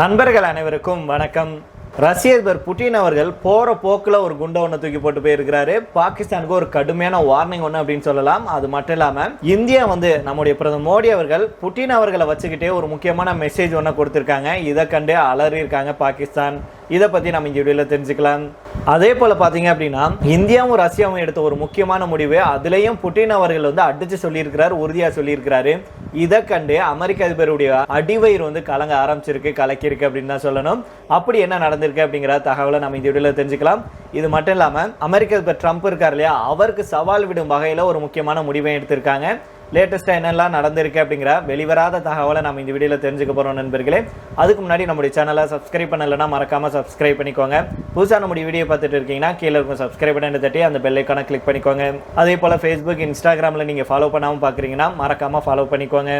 நண்பர்கள் அனைவருக்கும் வணக்கம். ரஷ்ய அதிபர் புட்டின் அவர்கள் போகிற போக்கில் ஒரு குண்டை ஒன்று தூக்கி போட்டு போயிருக்கிறாரு. பாகிஸ்தானுக்கு ஒரு கடுமையான வார்னிங் ஒன்று அப்படின்னு சொல்லலாம். அது மட்டும் இல்லாமல் இந்தியா வந்து நம்முடைய பிரதமர் மோடி அவர்கள் புட்டின் அவர்களை வச்சுக்கிட்டே ஒரு முக்கியமான மெசேஜ் ஒன்று கொடுத்துருக்காங்க. இதை கண்டு அலறியிருக்காங்க பாகிஸ்தான். இதை பற்றி நம்ம இந்த வீடியோவில் தெரிஞ்சுக்கலாம். அதே போல் பார்த்தீங்க அப்படின்னா இந்தியாவும் ரஷ்யாவும் எடுத்த ஒரு முக்கியமான முடிவு அதுலேயும் புட்டின் அவர்கள் வந்து அடித்து சொல்லியிருக்கிறார் உறுதியாக சொல்லியிருக்கிறாரு. இதை கண்டு அமெரிக்க அதிபருடைய அடிவயிறு வந்து கலங்க ஆரம்பிச்சிருக்கு கலக்கியிருக்கு அப்படின்னு தான் சொல்லணும். அப்படி என்ன நடந்திருக்கு அப்படிங்கிற தகவலை நம்ம இந்த வீடியோவில் தெரிஞ்சுக்கலாம். இது மட்டும் இல்லாமல் அமெரிக்க அதிபர் ட்ரம்ப் இருக்கார் இல்லையா அவருக்கு சவால் விடும் வகையில் ஒரு முக்கியமான முடிவை எடுத்திருக்காங்க. லேட்டஸ்ட்டாக என்னெல்லாம் நடந்திருக்கு அப்படிங்கிற வெளிவராத தகவலை நம்ம இந்த வீடியோவில் தெரிஞ்சுக்க போகிறோம் நண்பர்களே. அதுக்கு முன்னாடி நம்முடைய சேனலை சப்ஸ்கிரைப் பண்ணலைன்னா மறக்காமல் சப்ஸ்கிரைப் பண்ணிக்கோங்க. புதுசாக நம்முடைய வீடியோ பார்த்துட்டு இருக்கீங்கன்னா கீழே இருக்கும் சப்ஸ்கிரைப் பண்ணி தட்டி அந்த பெல்லைக்கான கிளிக் பண்ணிக்கோங்க. அதே போல் ஃபேஸ்புக் இன்ஸ்டாகிராமில் நீங்கள் ஃபாலோ பண்ணாமல் பார்க்குறீங்கன்னா மறக்காமல் ஃபாலோ பண்ணிக்கோங்க.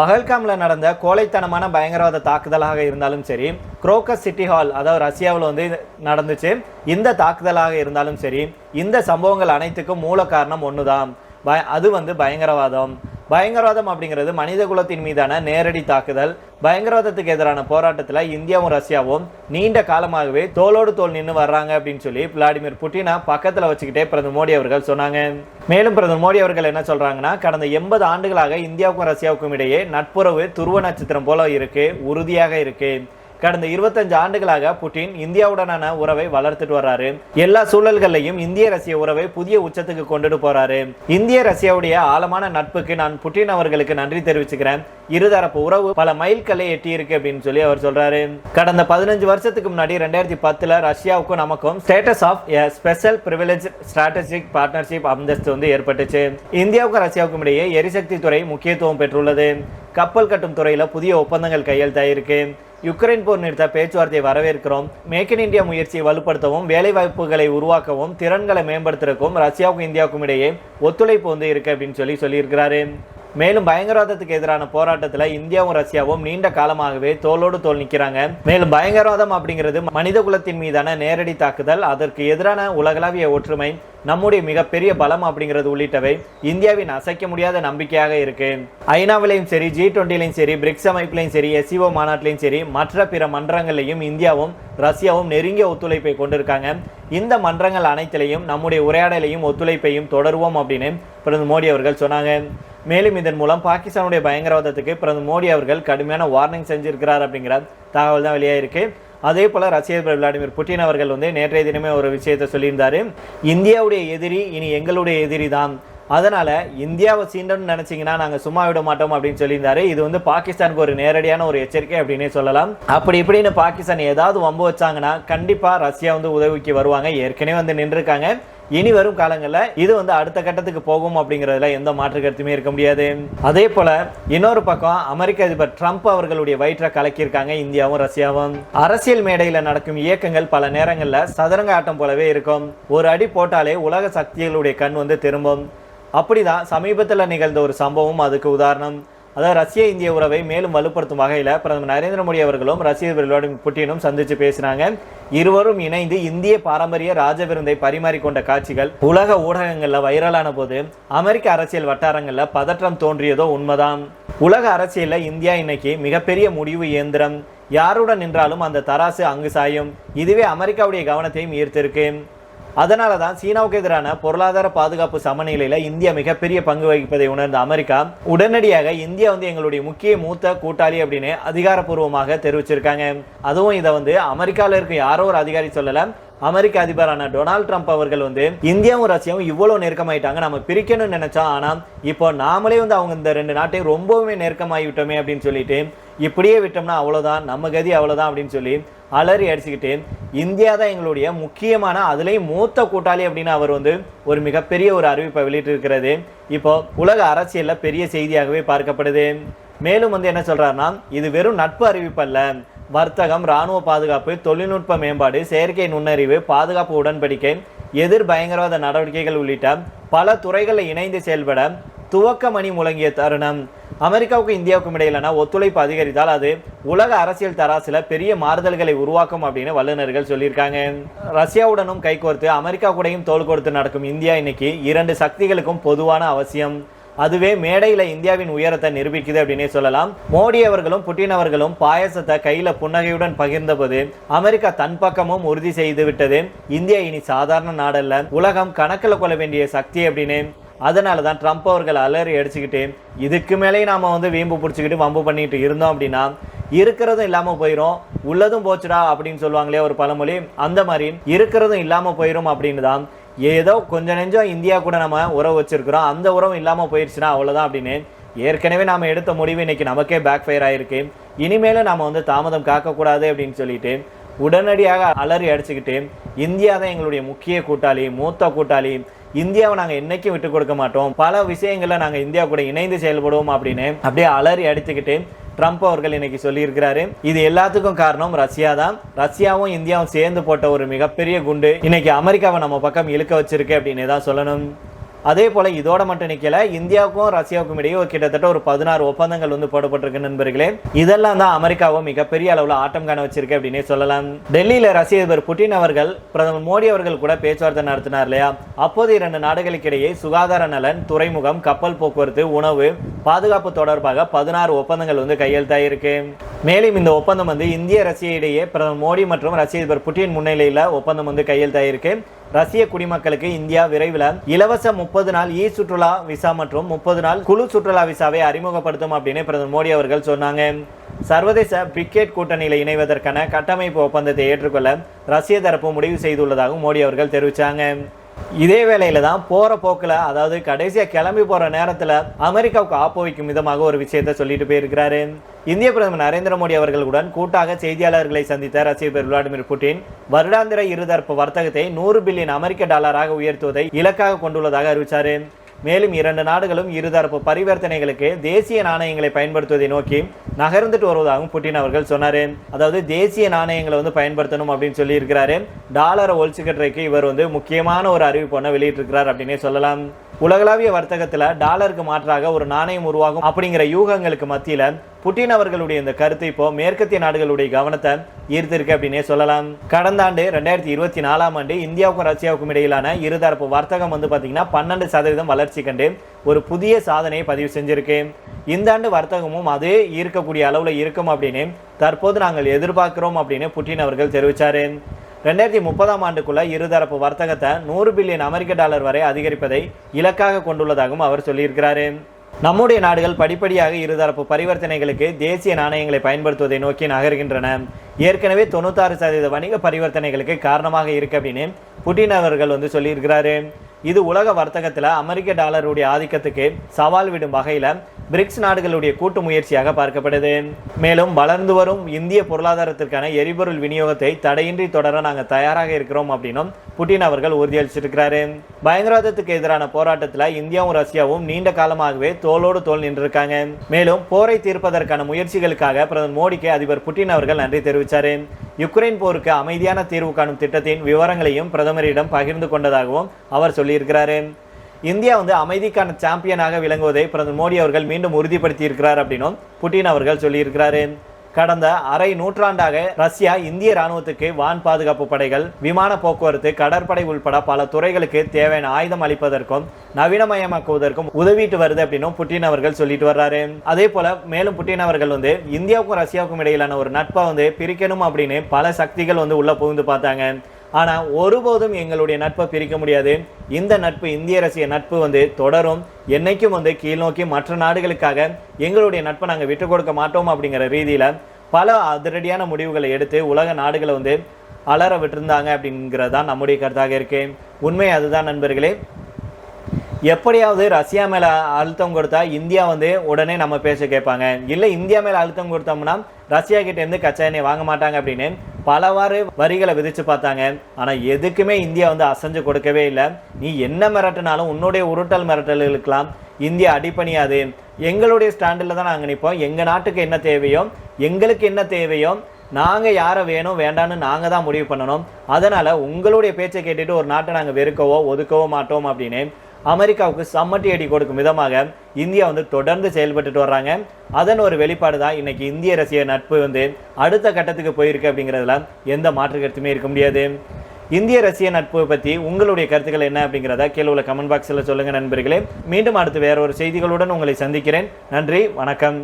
பகல்காமில் நடந்த கோழைத்தனமான பயங்கரவாத தாக்குதலாக இருந்தாலும் சரி குரோக்கஸ் சிட்டி ஹால் அதாவது ரஷ்யாவில் வந்து இது நடந்துச்சு. இந்த தாக்குதலாக இருந்தாலும் சரி இந்த சம்பவங்கள் அனைத்துக்கும் மூல காரணம் ஒன்று தான் பய அது வந்து பயங்கரவாதம். பயங்கரவாதம் அப்படிங்கிறது மனித குலத்தின் மீதான நேரடி தாக்குதல். பயங்கரவாதத்துக்கு எதிரான போராட்டத்தில் இந்தியாவும் ரஷ்யாவும் நீண்ட காலமாகவே தோளோடு தோல் நின்று வர்றாங்க அப்படின்னு சொல்லி விளாடிமிர் புட்டினை பக்கத்தில் வச்சுக்கிட்டே பிரதமர் மோடி அவர்கள் சொன்னாங்க. மேலும் பிரதமர் மோடி அவர்கள் என்ன சொல்றாங்கன்னா கடந்த எண்பது ஆண்டுகளாக இந்தியாவுக்கும் ரஷ்யாவுக்கும் இடையே நட்புறவு துருவ நட்சத்திரம் போல இருக்கு உறுதியாக இருக்குது கடந்த இருபத்தஞ்சு ஆண்டுகளாக புட்டின் இந்தியாவுடனான உறவை வளர்த்துட்டு வர்றாரு. எல்லா சூழல்களையும் இந்திய ரஷ்ய உறவை புதிய உச்சத்துக்கு கொண்டுட்டு போறாரு. இந்திய ரஷ்யாவுடைய ஆழமான நட்புக்கு நான் புட்டின் அவர்களுக்கு நன்றி தெரிவிச்சுக்கிறேன். இருதரப்பு உறவு பல மைல்கல்லை எட்டி இருக்கு அப்படின்னு சொல்லி அவர் சொல்றாரு. கடந்த பதினஞ்சு வருஷத்துக்கு முன்னாடி ரெண்டாயிரத்தி பத்துல ரஷ்யாவுக்கும் நமக்கும் status of special privilege strategic partnership அந்தஸ்து வந்து ஏற்பட்டுச்சு. இந்தியாவுக்கும் ரஷ்யாவுக்கும் இடையே எரிசக்தி துறை முக்கியத்துவம் பெற்றுள்ளது. கப்பல் கட்டும் துறையில புதிய ஒப்பந்தங்கள் கையெழுத்தாயிருக்கு. யுக்ரைன் போர் நிறுத்த பேச்சுவார்த்தையை வரவேற்கிறோம். மேக் இன் இந்தியா முயற்சியை வலுப்படுத்தவும் வேலைவாய்ப்புகளை உருவாக்கவும் திறன்களை மேம்படுத்துறக்கும் ரஷ்யாவுக்கும் இந்தியாவுக்கும் இடையே ஒத்துழைப்பு வந்து இருக்கு அப்படின்னு சொல்லி சொல்லியிருக்கிறாரு. மேலும் பயங்கரவாதத்துக்கு எதிரான போராட்டத்தில் இந்தியாவும் ரஷ்யாவும் நீண்ட காலமாகவே தோளோடு தோல் நிற்கிறாங்க மேலும் பயங்கரவாதம் அப்படிங்கிறது மனித குலத்தின் மீதான நேரடி தாக்குதல் அதற்கு எதிரான உலகளாவிய ஒற்றுமை நம்முடைய மிகப்பெரிய பலம் அப்படிங்கிறது உள்ளிட்டவை இந்தியாவின் அசைக்க முடியாத நம்பிக்கையாக இருக்கு. ஐநாவிலையும் சரி ஜி டுவெண்ட்டிலையும் சரி பிரிக்ஸ் அமைப்புலையும் சரி எஸ்சிஓ மாநாட்டிலையும் சரி மற்ற பிற மன்றங்களையும் இந்தியாவும் ரஷ்யாவும் நெருங்கிய ஒத்துழைப்பை கொண்டிருக்காங்க. இந்த மன்றங்கள் அனைத்திலையும் நம்முடைய உரையாடலையும் ஒத்துழைப்பையும் தொடருவோம் அப்படின்னு பிரதமர் மோடி அவர்கள் சொன்னாங்க. மேலும் இதன் மூலம் பாகிஸ்தானுடைய பயங்கரவாதத்துக்கு பிரதமர் மோடி அவர்கள் கடுமையான வார்னிங் செஞ்சிருக்கிறார் அப்படிங்கிற தகவல் தான் வெளியாயிருக்கு. அதே போல் ரஷ்ய அதிபர் விளாடிமிர் புட்டின் அவர்கள் வந்து நேற்றைய தினமே ஒரு விஷயத்தை சொல்லியிருந்தாரு. இந்தியாவுடைய எதிரி இனி எங்களுடைய எதிரி தான் அதனால் இந்தியாவை சீண்டன்னு நினச்சிங்கன்னா நாங்கள் சும்மா விட மாட்டோம் அப்படின்னு சொல்லியிருந்தாரு. இது வந்து பாகிஸ்தானுக்கு ஒரு நேரடியான ஒரு எச்சரிக்கை அப்படின்னே சொல்லலாம். அப்படி இப்படின்னு பாகிஸ்தான் ஏதாவது வம்பு வச்சாங்கன்னா கண்டிப்பாக ரஷ்யா வந்து உதவிக்கு வருவாங்க. ஏற்கனவே வந்து நின்றுருக்காங்க. இனி வரும் காலங்களில் இது வந்து அடுத்த கட்டத்துக்கு போகும் அப்படிங்கிறதுல எந்த மாற்று கருத்துமே இருக்க முடியாது. அதே போல இன்னொரு பக்கம் அமெரிக்க அதிபர் ட்ரம்ப் அவர்களுடைய வயிற்றை கலக்கியிருக்காங்க இந்தியாவும் ரஷ்யாவும். அரசியல் மேடையில் நடக்கும் இயக்கங்கள் பல நேரங்களில் சதுரங்க ஆட்டம் போலவே இருக்கும். ஒரு அடி போட்டாலே உலக சக்திகளுடைய கண் வந்து திரும்பும். அப்படிதான் சமீபத்தில் நிகழ்ந்த ஒரு சம்பவம் அதுக்கு உதாரணம். அதாவது ரஷ்ய இந்திய உறவை மேலும் வலுப்படுத்தும் வகையில் பிரதமர் நரேந்திர மோடி அவர்களும் ரஷ்ய அதிபர் விளாடிமிர் புட்டினும் சந்தித்து பேசினாங்க. இருவரும் இணைந்து இந்திய பாரம்பரிய ராஜ விருந்தை பரிமாறிக்கொண்ட காட்சிகள் உலக ஊடகங்களில் வைரலான போது அமெரிக்க அரசியல் வட்டாரங்களில் பதற்றம் தோன்றியதோ உண்மைதான். உலக அரசியலில் இந்தியா இன்னைக்கு மிகப்பெரிய முடிவு இயந்திரம். யாருடன் நின்றாலும் அந்த தராசு அங்கு சாயும். இதுவே அமெரிக்காவுடைய கவனத்தையும் ஈர்த்திருக்கு. அதனால தான் சீனாவுக்கு எதிரான பொருளாதார பாதுகாப்பு சமநிலையில் இந்தியா மிகப்பெரிய பங்கு வகிப்பதை உணர்ந்த அமெரிக்கா உடனடியாக இந்தியா வந்து எங்களுடைய முக்கிய மூத்த கூட்டாளி அப்படின்னு அதிகாரப்பூர்வமாக தெரிவிச்சிருக்காங்க. அதுவும் இதை வந்து அமெரிக்காவில் இருக்க யாரோ ஒரு அதிகாரி சொல்லலை. அமெரிக்க அதிபரான டொனால்ட் ட்ரம்ப் அவர்கள் வந்து இந்தியாவும் ரஷ்யாவும் இவ்வளவு நெருக்கமாயிட்டாங்க. நம்ம பிரிக்கணும்னு நினைச்சோம். ஆனால் இப்போ நாமளே வந்து அவங்க இந்த ரெண்டு நாட்டையும் ரொம்பவுமே நெருக்கமாகிவிட்டோமே அப்படின்னு சொல்லிட்டு இப்படியே விட்டோம்னா அவ்வளோதான் நம்ம கதி அவ்வளோதான் அப்படின்னு சொல்லி அலறி அடிச்சுக்கிட்டு இந்தியா தான் எங்களுடைய முக்கியமான அதுலேயும் மூத்த கூட்டாளி அப்படின்னு அவர் வந்து ஒரு மிகப்பெரிய ஒரு அறிவிப்பை வெளியிட்டு இருக்கிறது இப்போ உலக அரசியலில் பெரிய செய்தியாகவே பார்க்கப்படுது. மேலும் வந்து என்ன சொல்கிறாருன்னா இது வெறும் நட்பு அறிவிப்பு அல்ல. வர்த்தகம் இராணுவ பாதுகாப்பு தொழில்நுட்ப மேம்பாடு செயற்கை நுண்ணறிவு பாதுகாப்பு உடன்படிக்கை எதிர் பயங்கரவாத நடவடிக்கைகள் உள்ளிட்ட பல துறைகளில் இணைந்து செயல்பட துவக்க மணி முழங்கிய தருணம். அமெரிக்காவுக்கும் இந்தியாவுக்கும் இடையிலான ஒத்துழைப்பு அதிகரித்தால் அது உலக அரசியல் தராசில பெரிய மாறுதல்களை உருவாக்கும் அப்படின்னு வல்லுநர்கள் சொல்லியிருக்காங்க. ரஷ்யாவுடனும் கைகோர்த்து அமெரிக்கா கூடயும் தோள் கொடுத்து நடக்கும் இந்தியா இன்னைக்கு இரண்டு சக்திகளுக்கும் பொதுவான அவசியம். அதுவே மேடையில் இந்தியாவின் உயரத்தை நிரூபிக்குது அப்படின்னே சொல்லலாம். மோடி அவர்களும் புட்டின் அவர்களும் பாயசத்தை கையில் புன்னகையுடன் பகிர்ந்தபோது அமெரிக்கா தன் பக்கமும் உறுதி செய்து விட்டது. இந்தியா இனி சாதாரண நாடல்ல. உலகம் கணக்கில் கொள்ள வேண்டிய சக்தி அப்படின்னு அதனால தான் ட்ரம்ப் அவர்கள் அலறி அடிச்சுக்கிட்டு இதுக்கு மேலேயும் நாம் வந்து வீம்பு பிடிச்சிக்கிட்டு வம்பு பண்ணிக்கிட்டு இருந்தோம் அப்படின்னா இருக்கிறதும் இல்லாமல் போயிடும் உள்ளதும் போச்சுடா அப்படின்னு சொல்லுவாங்களே ஒரு பழமொழி அந்த மாதிரி இருக்கிறதும் இல்லாமல் போயிடும் அப்படின்னு தான் ஏதோ கொஞ்ச நெஞ்சம் இந்தியா கூட நம்ம உறவு வச்சுருக்குறோம் அந்த உறவு இல்லாமல் போயிடுச்சுன்னா அவ்வளோதான் அப்படின்னு ஏற்கனவே நாம் எடுத்த முடிவு இன்னைக்கு நமக்கே பேக் ஃபயர் ஆகிருக்கு இனிமேலும் நாம் வந்து தாமதம் காக்கக்கூடாது அப்படின்னு சொல்லிட்டு உடனடியாக அலறி அடிச்சுக்கிட்டு இந்தியா தான் எங்களுடைய முக்கிய கூட்டாளி மூத்த கூட்டாளி. இந்தியாவை நாங்கள் என்னைக்கும் விட்டு கொடுக்க மாட்டோம். பல விஷயங்களில் நாங்கள் இந்தியா கூட இணைந்து செயல்படுவோம் அப்படின்னு அப்படியே அலறி அடித்துக்கிட்டு ட்ரம்ப் அவர்கள் இன்னைக்கு சொல்லியிருக்கிறாரு. இது எல்லாத்துக்கும் காரணம் ரஷ்யா தான். ரஷ்யாவும் இந்தியாவும் சேர்ந்து போட்ட ஒரு மிகப்பெரிய குண்டு. இன்னைக்கு அமெரிக்காவை நம்ம பக்கம் இழுக்க வச்சிருக்கு அப்படின்னு தான் சொல்லணும்? அதே போல் இதோட மட்டும் நிற்கல இந்தியாவுக்கும் ரஷ்யாவுக்கும் இடையே ஒரு கிட்டத்தட்ட ஒரு பதினாறு ஒப்பந்தங்கள் வந்து போடப்பட்டிருக்கு நண்பர்களே. இதெல்லாம் தான் அமெரிக்காவும் மிகப்பெரிய அளவில் ஆட்டம் காண வச்சிருக்கு அப்படின்னே சொல்லலாம். டெல்லியில் ரஷ்ய அதிபர் புட்டின் அவர்கள் பிரதமர் மோடி அவர்கள் கூட பேச்சுவார்த்தை நடத்தினார் இல்லையா? அப்போது இரண்டு நாடுகளுக்கிடையே சுகாதார நலன் துறைமுகம் கப்பல் போக்குவரத்து உணவு பாதுகாப்பு தொடர்பாக பதினாறு ஒப்பந்தங்கள் வந்து கையெழுத்தாயிருக்கு. மேலும் இந்த ஒப்பந்தம் வந்து இந்திய ரஷ்ய இடையே பிரதமர் மோடி மற்றும் ரஷ்ய அதிபர் புட்டின் முன்னிலையில் ஒப்பந்தம் வந்து கையெழுத்தாயிருக்கு. ரஷ்ய குடிமக்களுக்கு இந்தியா விரைவில் இலவச முப்பது நாள் இ சுற்றுலா விசா மற்றும் முப்பது நாள் குழு சுற்றுலா விசாவை அறிமுகப்படுத்தும் அப்படின்னு பிரதமர் மோடி அவர்கள் சொன்னாங்க. சர்வதேச பிரிக்கெட் கூட்டணியில் இணைவதற்கான கட்டமைப்பு ஒப்பந்தத்தை ஏற்றுக்கொள்ள ரஷ்ய தரப்பு முடிவு செய்துள்ளதாகவும் மோடி அவர்கள் தெரிவித்தாங்க இதே வேளையில் தான் போகிற போக்கில் அதாவது கடைசியாக கிளம்பி போகிற நேரத்தில் அமெரிக்காவுக்கு ஆப்போ வைக்கும் விதமாக ஒரு விஷயத்தை சொல்லிட்டு போயிருக்கிறாரு. இந்திய பிரதமர் நரேந்திர மோடி அவர்களுடன் கூட்டாக செய்தியாளர்களை சந்தித்த ரஷ்ய அதிபர் விளாடிமிர் புட்டின் வருடாந்திர இருதரப்பு வர்த்தகத்தை நூறு பில்லியன் அமெரிக்க டாலராக உயர்த்துவதை இலக்காக கொண்டுள்ளதாக அறிவிச்சாரு. மேலும் இரண்டு நாடுகளும் இருதரப்பு பரிவர்த்தனைகளுக்கு தேசிய நாணயங்களை பயன்படுத்துவதை நோக்கி நகர்ந்துட்டு வருவதாகவும் புட்டின் அவர்கள் சொன்னார். அதாவது தேசிய நாணயங்களை வந்து பயன்படுத்தணும் அப்படின்னு சொல்லியிருக்கிறாரு. டாலரை ஒழிச்சுக்கட்டுறதுக்கு இவர் வந்து முக்கியமான ஒரு அறிவிப்பு ஒன்று வெளியிட்டிருக்கிறார் அப்படின்னே சொல்லலாம். உலகளாவிய வர்த்தகத்தில் டாலருக்கு மாற்றாக ஒரு நாணயம் உருவாகும் அப்படிங்கிற யூகங்களுக்கு மத்தியில் புட்டின் அவர்களுடைய இந்த கருத்து இப்போ மேற்கத்திய நாடுகளுடைய கவனத்தை ஈர்த்திருக்கு அப்படின்னே சொல்லலாம். கடந்த ஆண்டு ரெண்டாயிரத்தி இருபத்தி நாலாம் ஆண்டு இந்தியாவுக்கும் ரஷ்யாவுக்கும் இடையிலான இருதரப்பு வர்த்தகம் வந்து பார்த்தீங்கன்னா பன்னெண்டு சதவீதம் வளர்ச்சி கண்டு ஒரு புதிய சாதனையை பதிவு செஞ்சுருக்கு இந்த ஆண்டு வர்த்தகமும் அதே ஈர்க்கக்கூடிய அளவில் இருக்கும் அப்படின்னு தற்போது நாங்கள் எதிர்பார்க்கிறோம் அப்படின்னு புட்டின் அவர்கள் தெரிவித்தார் ரெண்டாயிரத்தி முப்பதாம் ஆண்டுக்குள்ள இருதரப்பு வர்த்தகத்தை நூறு பில்லியன் அமெரிக்க டாலர் வரை அதிகரிப்பதை இலக்காக கொண்டுள்ளதாகவும் அவர் சொல்லியிருக்கிறாரு. நம்முடைய நாடுகள் படிப்படியாக இருதரப்பு பரிவர்த்தனைகளுக்கு தேசிய நாணயங்களை பயன்படுத்துவதை நோக்கி நகர்கின்றன. ஏற்கனவே தொண்ணூத்தாறு சதவீத வணிக பரிவர்த்தனைகளுக்கு காரணமாக இருக்கு அப்படின்னு புட்டின் அவர்கள் வந்து சொல்லியிருக்கிறாரு. இது உலக வர்த்தகத்தில் அமெரிக்க டாலருடைய ஆதிக்கத்துக்கு சவால் விடும் வகையில் பிரிக்ஸ் நாடுகளுடைய கூட்டு முயற்சியாக பார்க்கப்படுது. மேலும் வளர்ந்து வரும் இந்திய பொருளாதாரத்திற்கான எரிபொருள் விநியோகத்தை தடையின்றி தொடர நாங்கள் தயாராக இருக்கிறோம் அப்படின்னும் புட்டின் அவர்கள் உறுதியளிச்சிருக்கிறாரு. பயங்கரவாதத்துக்கு எதிரான போராட்டத்தில் இந்தியாவும் ரஷ்யாவும் நீண்ட காலமாகவே தோளோடு தோல் நின்றிருக்காங்க. மேலும் போரை தீர்ப்பதற்கான முயற்சிகளுக்காக பிரதமர் மோடிக்கு அதிபர் புட்டின் அவர்கள் நன்றி தெரிவித்தார் யுக்ரைன் போருக்கு அமைதியான தீர்வு காணும் திட்டத்தின் விவரங்களையும் பிரதமரிடம் பகிர்ந்து கொண்டதாகவும் அவர் சொல்லியிருக்கிறாரு. இந்தியா வந்து அமைதிக்கான சாம்பியனாக விளங்குவதை பிரதமர் மோடி அவர்கள் மீண்டும் உறுதிப்படுத்தி இருக்கிறார் அப்படின்னும் புட்டின் அவர்கள் சொல்லியிருக்கிறாரு. கடந்த அரை நூற்றாண்டாக ரஷ்யா இந்திய ராணுவத்துக்கு வான் பாதுகாப்பு படைகள் விமான போக்குவரத்து கடற்படை உள்பட பல துறைகளுக்கு தேவையான ஆயுதம் அளிப்பதற்கும் நவீனமயமாக்குவதற்கும் உதவிட்டு வருது அப்படின்னும் புட்டின் அவர்கள் சொல்லிட்டு வர்றாரு. அதே போல மேலும் புட்டின் அவர்கள் வந்து இந்தியாவுக்கும் ரஷ்யாவுக்கும் இடையிலான ஒரு நட்பை வந்து பிரிக்கணும் அப்படின்னு பல சக்திகள் வந்து உள்ள புகுந்து பார்த்தாங்க. ஆனால் ஒருபோதும் எங்களுடைய நட்பை பிரிக்க முடியாது. இந்த நட்பு இந்திய ரசிய நட்பு வந்து தொடரும். என்னைக்கும் வந்து கீழ்நோக்கி மற்ற நாடுகளுக்காக எங்களுடைய நட்பை நாங்கள் விட்டு கொடுக்க மாட்டோம் அப்படிங்கிற ரீதியில் பல அதிரடியான முடிவுகளை எடுத்து உலக நாடுகளை வந்து அலற விட்டிருந்தாங்க அப்படிங்கிறது தான் நம்முடைய கருத்தாக இருக்கு. உண்மை அதுதான் நண்பர்களே. எப்படியாவது ரஷ்யா மேலே அழுத்தம் கொடுத்தா இந்தியா வந்து உடனே நம்ம பேச கேட்பாங்க. இல்லை இந்தியா மேலே அழுத்தம் கொடுத்தோம்னா ரஷ்யா கிட்டேருந்து கச்சா எண்ணெய் வாங்க மாட்டாங்க அப்படின்னு பலவாறு வரிகளை விதித்து பார்த்தாங்க. ஆனால் எதுக்குமே இந்தியா வந்து அசைஞ்சு கொடுக்கவே இல்லை. நீ என்ன மிரட்டினாலும் உன்னுடைய உருட்டல் மிரட்டல்களுக்கெல்லாம் இந்தியா அடிப்பணியாது. எங்களுடைய ஸ்டாண்டில் தான் நாங்கள் நிற்போம் எங்கள் நாட்டுக்கு என்ன தேவையோ எங்களுக்கு என்ன தேவையோ நாங்கள் யாரை வேணும் வேண்டான்னு நாங்கள் தான் முடிவு பண்ணணும். அதனால் உங்களுடைய பேச்சை கேட்டுட்டு ஒரு நாட்டை நாங்கள் வெறுக்கவோ ஒதுக்கவோ மாட்டோம் அப்படின்னு அமெரிக்காவுக்கு சம்மட்டி அடி கொடுக்கும் விதமாக இந்தியா வந்து தொடர்ந்து செயல்பட்டுட்டு வர்றாங்க. அதன் ஒரு வெளிப்பாடு தான் இன்னைக்கு இந்திய ரசிக நட்பு வந்து அடுத்த கட்டத்துக்கு போயிருக்கு அப்படிங்கிறதுல எந்த மாற்று கருத்துமே இருக்க முடியாது. இந்திய ரஷ்ய நட்பு பற்றி உங்களுடைய கருத்துக்கள் என்ன அப்படிங்கிறத கீழே உள்ள கமெண்ட் பாக்ஸில் சொல்லுங்கள் நண்பர்களே. மீண்டும் அடுத்து வேற ஒரு செய்திகளுடன் உங்களை சந்திக்கிறேன். நன்றி வணக்கம்.